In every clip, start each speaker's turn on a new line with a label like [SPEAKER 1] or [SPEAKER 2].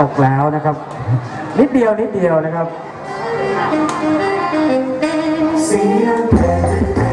[SPEAKER 1] ตกแล้วนะครับ นิดเดียวนิดเดียวนะครับ
[SPEAKER 2] See you, baby.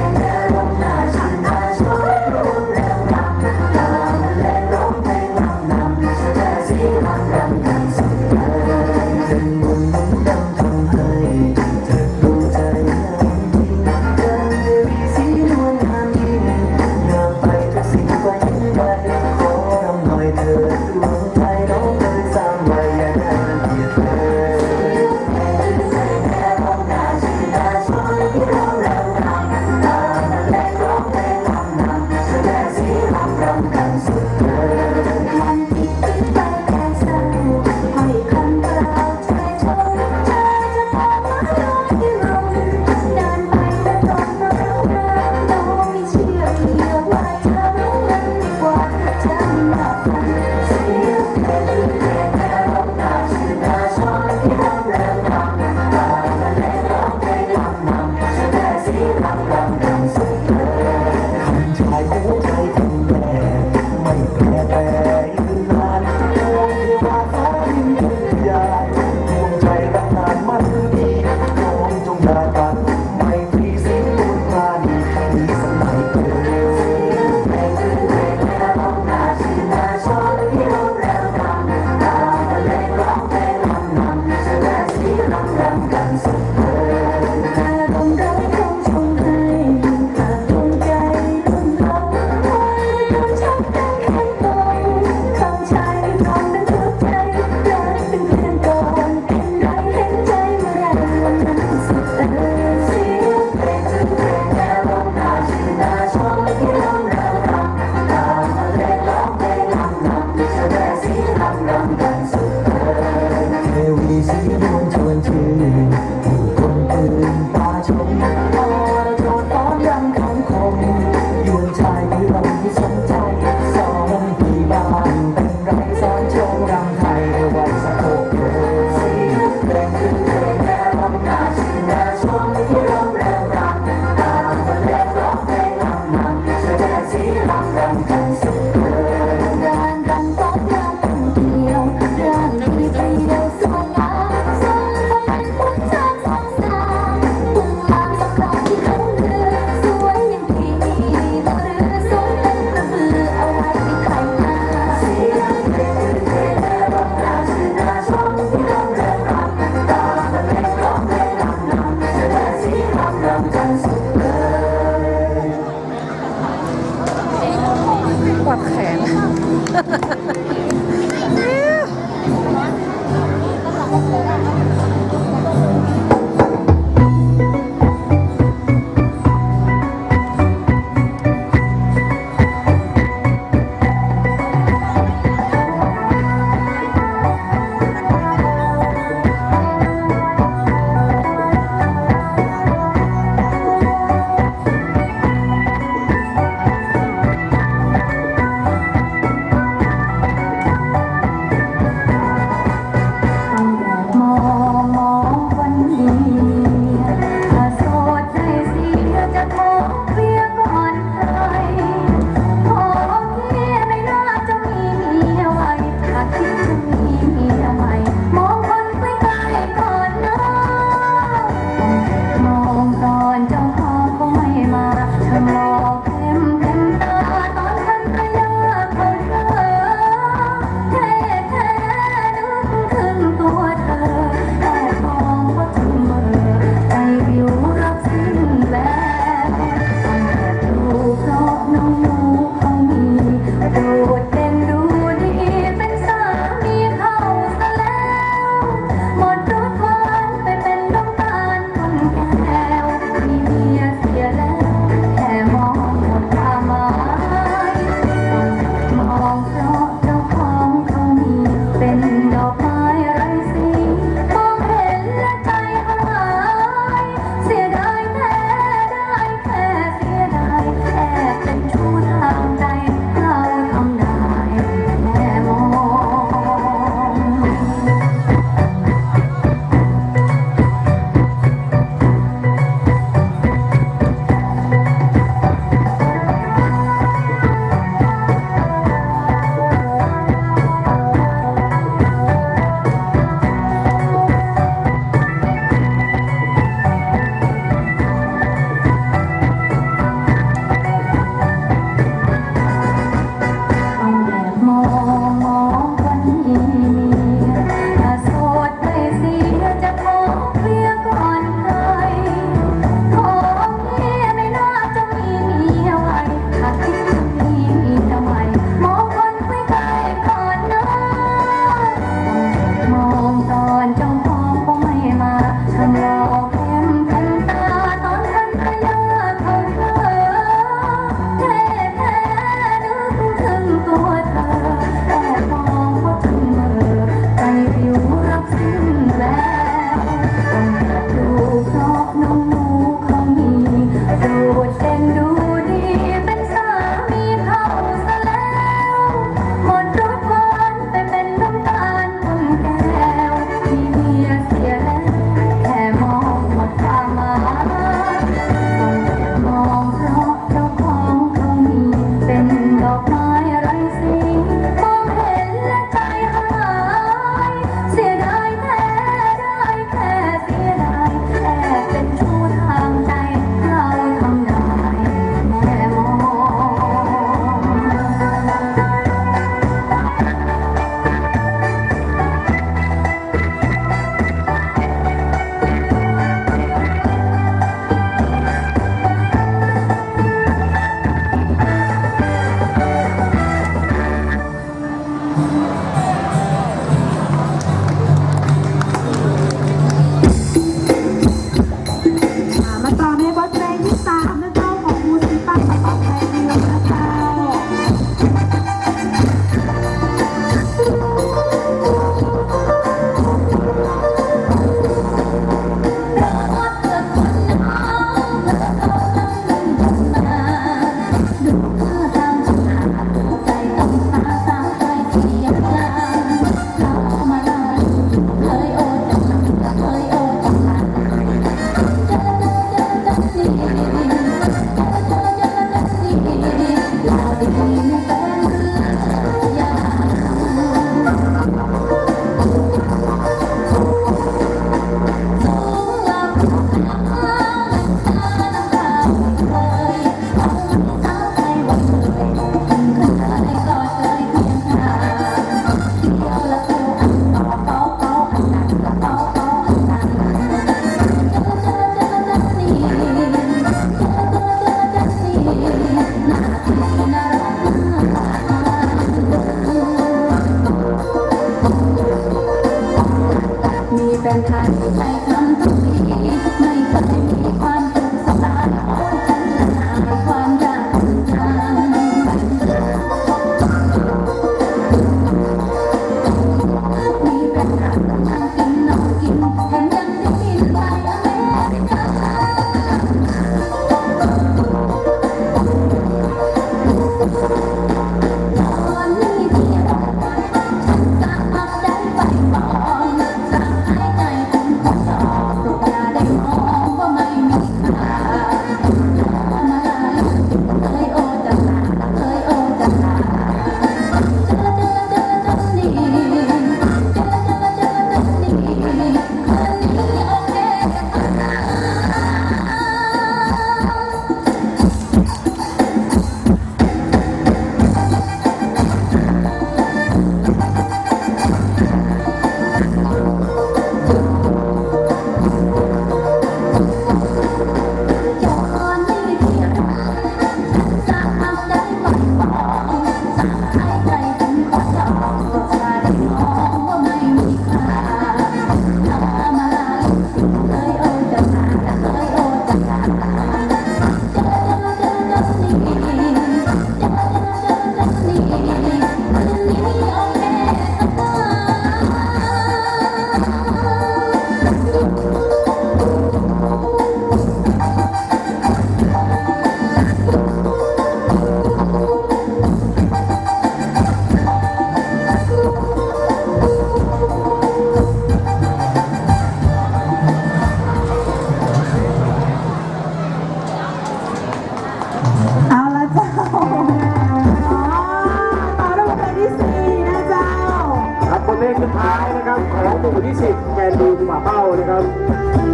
[SPEAKER 2] ท้ายนะ
[SPEAKER 3] ครั
[SPEAKER 2] บ
[SPEAKER 3] ของ
[SPEAKER 2] หมู่ที่สิ
[SPEAKER 3] บ
[SPEAKER 1] แกนดูหมาเป้านะครับ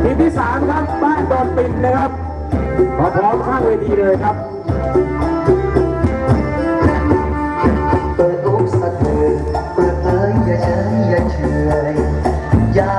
[SPEAKER 1] ทีมที่สามครับบ้านดอนปินนะครับขอพร้อมข้างเวทีเลยครับ
[SPEAKER 4] เปิดอุ้กสะเทือนเปิดเผยอย่าเฉยอย่าเฉยอย่า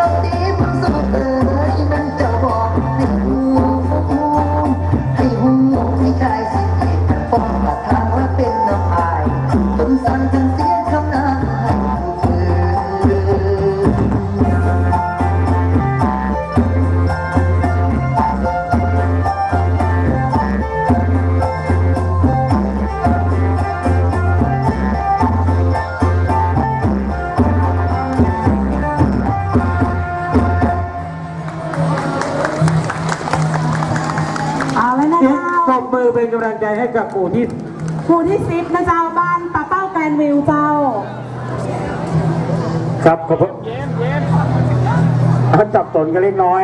[SPEAKER 4] ดอกนี้เพิ่งสุดเออ
[SPEAKER 5] มือเป็นกำลังใจให้กับหมู่ที่
[SPEAKER 3] หมู่ที่สิบนะเจ้าบ้านป่าเป้าแกรนวิวเจ้า
[SPEAKER 5] ครับขอบคุณจับตนกันเล็กน้อย